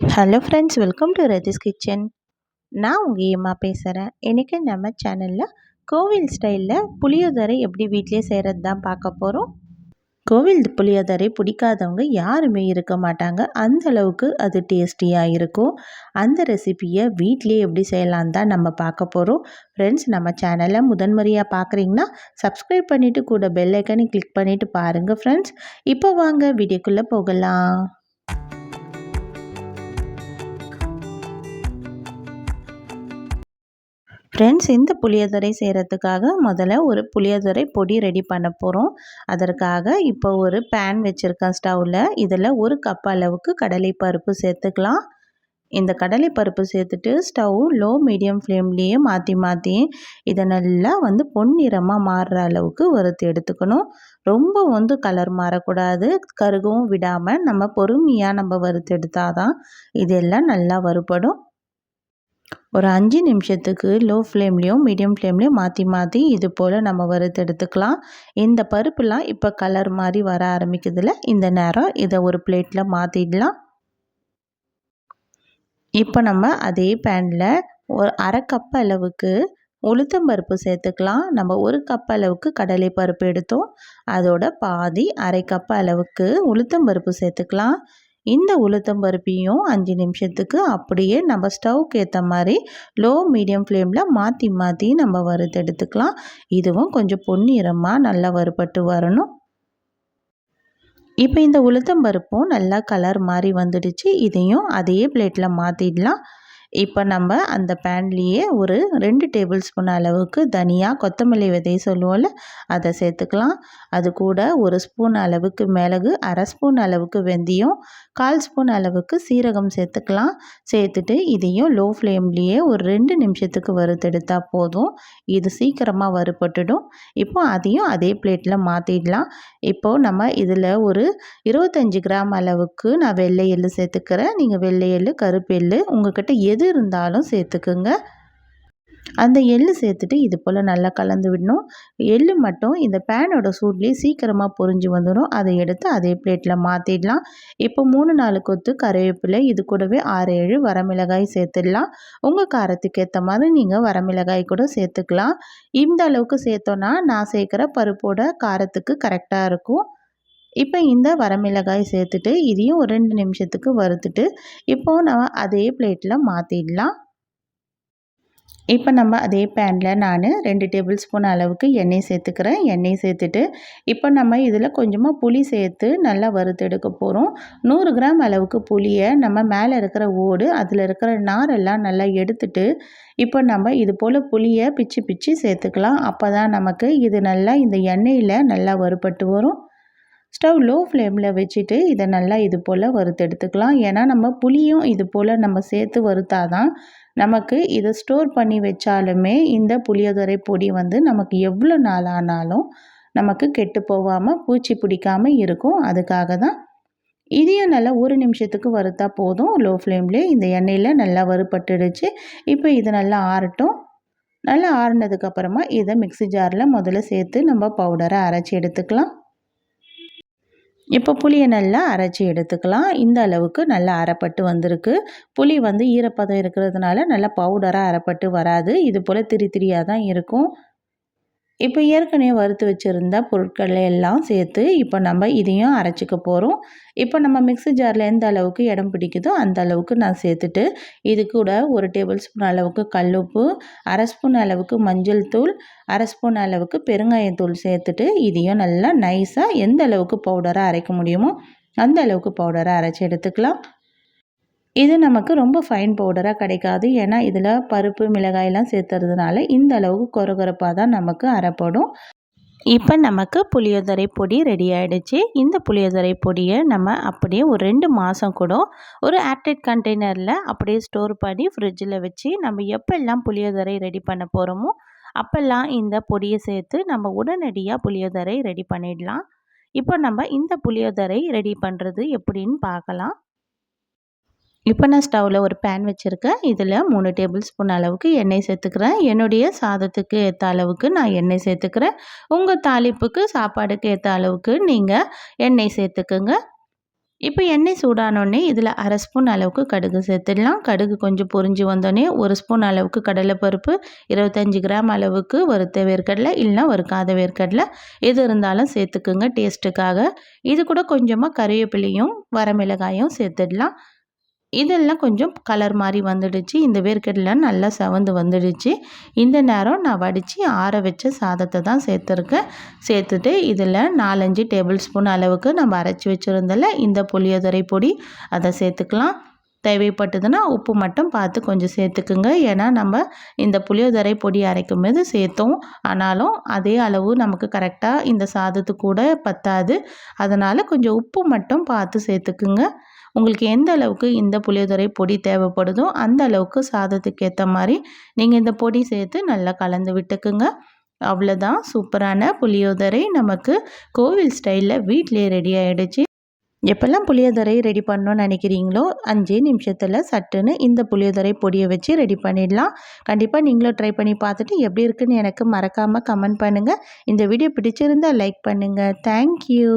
Hello friends welcome to Rathi's kitchen நான் உங்கள் ஏமா பேசுகிறேன் இன்றைக்கி நம்ம சேனலில் கோவில் ஸ்டைலில் புளியோதரை எப்படி வீட்லேயே செய்கிறது தான் பார்க்க போகிறோம் கோவில் புளியோதரை பிடிக்காதவங்க யாருமே இருக்க மாட்டாங்க. அந்த அளவுக்கு அது டேஸ்டியாக இருக்கும். அந்த ரெசிப்பியை வீட்லேயே எப்படி செய்யலாம் தான் நம்ம பார்க்க போகிறோம் ஃப்ரெண்ட்ஸ் நம்ம சேனலை முதன்முறையாக பார்க்குறீங்கன்னா சப்ஸ்கிரைப் பண்ணிவிட்டு கூட பெல் ஐக்கனை கிளிக் பண்ணிவிட்டு பாருங்கள் ஃப்ரெண்ட்ஸ் இப்போ வாங்க வீடியோக்குள்ளே போகலாம். ஃப்ரெண்ட்ஸ் இந்த புளியோதரை செய்கிறதுக்காக முதல்ல ஒரு புளியோதரை பொடி ரெடி பண்ண போகிறோம் அதற்காக இப்போ ஒரு பேன் வச்சுருக்கேன் ஸ்டவ்வில் இதில் ஒரு கப் அளவுக்கு கடலை பருப்பு சேர்த்துக்கலாம். இந்த கடலை பருப்பு சேர்த்துட்டு ஸ்டவ் லோ மீடியம் ஃப்ளேம்லேயே மாற்றி மாற்றி இதை நல்லா வந்து பொன்னிறமாக மாறுற அளவுக்கு வறுத்து எடுத்துக்கணும். ரொம்ப வந்து கலர் மாறக்கூடாது. கருகவும் விடாமல் நம்ம பொறுமையாக நம்ம வறுத்து எடுத்தால் தான் இதெல்லாம் நல்லா வறுபடும். ஒரு அஞ்சு நிமிஷத்துக்கு லோ ஃப்ளேம்லேயும் மீடியம் ஃப்ளேம்லேயும் மாற்றி மாற்றி இது போல் நம்ம வறுத்தெடுத்துக்கலாம் இந்த பருப்புலாம் இப்போ கலர் மாதிரி வர ஆரம்பிக்குதுல இந்த நேரம் இதை ஒரு பிளேட்டில் மாற்றிடலாம் இப்போ நம்ம அதே பேனில் ஒரு அரை கப் அளவுக்கு உளுத்தம்பருப்பு சேர்த்துக்கலாம். நம்ம ஒரு கப் அளவுக்கு கடலை பருப்பு எடுத்தோம். அதோட பாதி அரை கப் அளவுக்கு உளுத்தம்பருப்பு சேர்த்துக்கலாம். இந்த உளுத்தம் பருப்பையும் அஞ்சு நிமிஷத்துக்கு அப்படியே நம்ம ஸ்டவ்க்கு ஏற்ற மாதிரி லோ மீடியம் ஃப்ளேமில் மாற்றி மாற்றி நம்ம வறுத்து எடுத்துக்கலாம். இதுவும் கொஞ்சம் பொன்னிறமாக நல்லா வறுபட்டு வரணும். இப்போ இந்த உளுத்தம் பருப்பும் நல்லா கலர் மாதிரி வந்துடுச்சு. இதையும் அதே பிளேட்டில் மாற்றிடலாம் இப்போ நம்ம அந்த பேன்லேயே ஒரு ரெண்டு டேபிள் ஸ்பூன் அளவுக்கு தனியாக கொத்தமல்லி விதை சொல்லுவோம்ல அதை சேர்த்துக்கலாம். அது கூட ஒரு ஸ்பூன் அளவுக்கு மிளகு அரை ஸ்பூன் அளவுக்கு வெந்தயம் கால் ஸ்பூன் அளவுக்கு சீரகம் சேர்த்துக்கலாம். சேர்த்துட்டு இதையும் லோ ஃப்ளேம்லேயே ஒரு ரெண்டு நிமிஷத்துக்கு வறுத்தெடுத்தால் போதும். இது சீக்கிரமாக வறுபட்டுடும். இப்போ அதையும் அதே பிளேட்டில் மாற்றிடலாம் இப்போது நம்ம இதில் ஒரு இருபத்தஞ்சி கிராம் அளவுக்கு நான் வெள்ளை எள்ளு சேர்த்துக்கிறேன். நீங்கள் வெள்ளை எள்ளு கருப்பு எள்ளு உங்கள்கிட்ட எது எது இருந்தாலும் சேர்த்துக்குங்க. அந்த எள்ளு சேர்த்துட்டு இது போல் நல்லா கலந்து விடணும். எள்ளு மட்டும் இந்த பேனோட சூட்லேயே சீக்கிரமாக பொறிஞ்சு வந்துடும் அதை எடுத்து அதே பிளேட்டில் மாற்றிடலாம் இப்போ மூணு நாலு கொத்து கருவேப்பிலை இது கூடவே ஆறு ஏழு வரமிளகாய் சேர்த்துடலாம். உங்கள் காரத்துக்கு ஏற்ற மாதிரி நீங்கள் வரமிளகாய் கூட சேர்த்துக்கலாம். இந்த அளவுக்கு சேர்த்தோன்னா நான் சேர்க்குற பருப்போட காரத்துக்கு கரெக்டாக இருக்கும். இப்போ இந்த வரமிளகாய் சேர்த்துட்டு இதையும் ஒரு ரெண்டு நிமிஷத்துக்கு வறுத்துட்டு இப்போது நம்ம அதே பிளேட்டில் மாற்றிடலாம் இப்போ நம்ம அதே பேனில் நான் ரெண்டு டேபிள் ஸ்பூன் அளவுக்கு எண்ணெய் சேர்த்துக்கிறேன். எண்ணெய் சேர்த்துட்டு இப்போ நம்ம இதில் கொஞ்சமாக புளி சேர்த்து நல்லா வறுத்தெடுக்க போகிறோம் நூறு கிராம் அளவுக்கு புளியை நம்ம மேலே இருக்கிற ஓடு அதில் இருக்கிற நாரெல்லாம் நல்லா எடுத்துட்டு இப்போ நம்ம இது போல் புளியை பிச்சு பிச்சு சேர்த்துக்கலாம். அப்போ தான் நமக்கு இது நல்லா இந்த எண்ணெயில் நல்லா வறுபட்டு வரும். ஸ்டவ் லோ ஃப்ளேமில் வச்சுட்டு இதை நல்லா இது போல் வறுத்து எடுத்துக்கலாம். ஏன்னா நம்ம புளியும் இது போல் நம்ம சேர்த்து வறுத்தாதான் நமக்கு இதை ஸ்டோர் பண்ணி வச்சாலுமே இந்த புளியோதரை பொடி வந்து நமக்கு எவ்வளோ நாள் ஆனாலும் நமக்கு கெட்டு போகாமல் பூச்சி பிடிக்காமல் இருக்கும். அதுக்காக தான் இதையும் நல்லா ஒரு நிமிஷத்துக்கு வறுத்தா போதும். லோ ஃப்ளேம்லேயே இந்த எண்ணெயில் நல்லா வறுப்பட்டுடுச்சு இப்போ இது நல்லா ஆறட்டும். நல்லா ஆறினதுக்கப்புறமா இதை மிக்சி ஜாரில் முதல்ல சேர்த்து நம்ம பவுடரை அரைச்சி எடுத்துக்கலாம். இப்போ புளியை நல்லா அரைச்சி எடுத்துக்கலாம். இந்த அளவுக்கு நல்லா அரைப்பட்டு வந்திருக்கு. புளி வந்து ஈரப்பதம் இருக்கிறதுனால நல்லா பவுடராக அரைப்பட்டு வராது. இது போல் திரி திரியாக தான் இருக்கும். இப்போ ஏற்கனவே வறுத்து வச்சுருந்த பொருட்களை எல்லாம் சேர்த்து இப்போ நம்ம இதையும் அரைச்சிக்க போகிறோம் இப்போ நம்ம மிக்ஸி ஜாரில் எந்த அளவுக்கு இடம் பிடிக்குதோ அந்த அளவுக்கு நான் சேர்த்துட்டு இது கூட ஒரு டேபிள் ஸ்பூன் அளவுக்கு கல்லுப்பு அரை ஸ்பூன் அளவுக்கு மஞ்சள் தூள் அரை ஸ்பூன் அளவுக்கு பெருங்காயத்தூள் சேர்த்துட்டு இதையும் நல்லா நைஸாக எந்த அளவுக்கு பவுடராக அரைக்க முடியுமோ அந்த அளவுக்கு பவுடரை அரைச்சி எடுத்துக்கலாம். இது நமக்கு ரொம்ப ஃபைன் பவுடராக கிடைக்காது. ஏன்னா இதில் பருப்பு மிளகாயெல்லாம் சேர்த்துறதுனால இந்த அளவுக்கு கொரகொரப்பாக தான் நமக்கு அரைப்படும். இப்போ நமக்கு புளியோதரை பொடி ரெடி ஆகிடுச்சு இந்த புளியோதரை பொடியை நம்ம அப்படியே ஒரு ரெண்டு மாதம் கூட ஒரு ஏர்டைட் கண்டெய்னரில் அப்படியே ஸ்டோர் பண்ணி ஃப்ரிட்ஜில் வச்சு நம்ம எப்போல்லாம் புளியோதரை ரெடி பண்ண போகிறோமோ அப்போல்லாம் இந்த பொடியை சேர்த்து நம்ம உடனடியாக புளியோதரை ரெடி பண்ணிடலாம். இப்போ நம்ம இந்த புளியோதரை ரெடி பண்ணுறது எப்படின்னு பார்க்கலாம். இப்போ நான் ஸ்டவ்வில் ஒரு பேன் வச்சுருக்கேன். இதில் மூணு டேபிள் ஸ்பூன் அளவுக்கு எண்ணெய் சேர்த்துக்கிறேன். என்னுடைய சாதத்துக்கு ஏற்ற அளவுக்கு நான் எண்ணெய் சேர்த்துக்கிறேன். உங்கள் தாளிப்புக்கு சாப்பாடுக்கு ஏற்ற அளவுக்கு நீங்கள் எண்ணெய் சேர்த்துக்குங்க. இப்போ எண்ணெய் சூடானோடனே இதில் அரை ஸ்பூன் அளவுக்கு கடுகு சேர்த்துடலாம். கடுகு கொஞ்சம் பொரிஞ்சு வந்தோடனே ஒரு ஸ்பூன் அளவுக்கு கடலைப்பருப்பு இருபத்தஞ்சி கிராம் அளவுக்கு வறுத்த வேர்க்கடலை இல்லைனா வறுக்காத வேர்க்கடலை. எது இருந்தாலும் சேர்த்துக்குங்க டேஸ்ட்டுக்காக இது கூட கொஞ்சமாக கறிவேப்பிலையும் வரமிளகாயும் சேர்த்துடலாம். இதெல்லாம் கொஞ்சம் கலர் மாதிரி வந்துடுச்சு. இந்த வேர்க்கடலாம் நல்லா செவந்து வந்துடுச்சு. இந்த நேரம் நான் வடித்து ஆற வச்ச சாதத்தை தான் சேர்த்துருக்கேன். சேர்த்துட்டு இதில் நாலஞ்சு டேபிள் ஸ்பூன் அளவுக்கு நம்ம அரைச்சி வச்சுருந்தல இந்த புளியோதரை பொடி அதை சேர்த்துக்கலாம். தேவைப்பட்டதுன்னா உப்பு மட்டும் பார்த்து கொஞ்சம் சேர்த்துக்குங்க. ஏன்னா நம்ம இந்த புளியோதரை பொடி அரைக்கும் போது சேர்த்தோம். ஆனாலும் அதே அளவு நமக்கு கரெக்டாக இந்த சாதத்து கூட பத்தாது. அதனால் கொஞ்சம் உப்பு மட்டும் பார்த்து சேர்த்துக்குங்க. உங்களுக்கு எந்த அளவுக்கு இந்த புளியோதரை பொடி தேவைப்படுதோ அந்த அளவுக்கு சாதத்துக்கு ஏற்ற மாதிரி நீங்கள் இந்த பொடி சேர்த்து நல்லா கலந்து விட்டுக்குங்க. அவ்வளோதான் சூப்பரான புளியோதரை நமக்கு கோவில் ஸ்டைலில் வீட்டிலே ரெடி ஆகிடுச்சு எப்போல்லாம் புளியோதரை ரெடி பண்ணணும்னு நினைக்கிறீங்களோ அஞ்சே நிமிஷத்தில் சட்டுன்னு இந்த புளியோதரை பொடியை வச்சு ரெடி பண்ணிடலாம். கண்டிப்பாக நீங்களும் ட்ரை பண்ணி பார்த்துட்டு எப்படி இருக்குன்னு எனக்கு மறக்காமல் கமெண்ட் பண்ணுங்கள் இந்த வீடியோ பிடிச்சிருந்தால் லைக் பண்ணுங்கள் தேங்க்யூ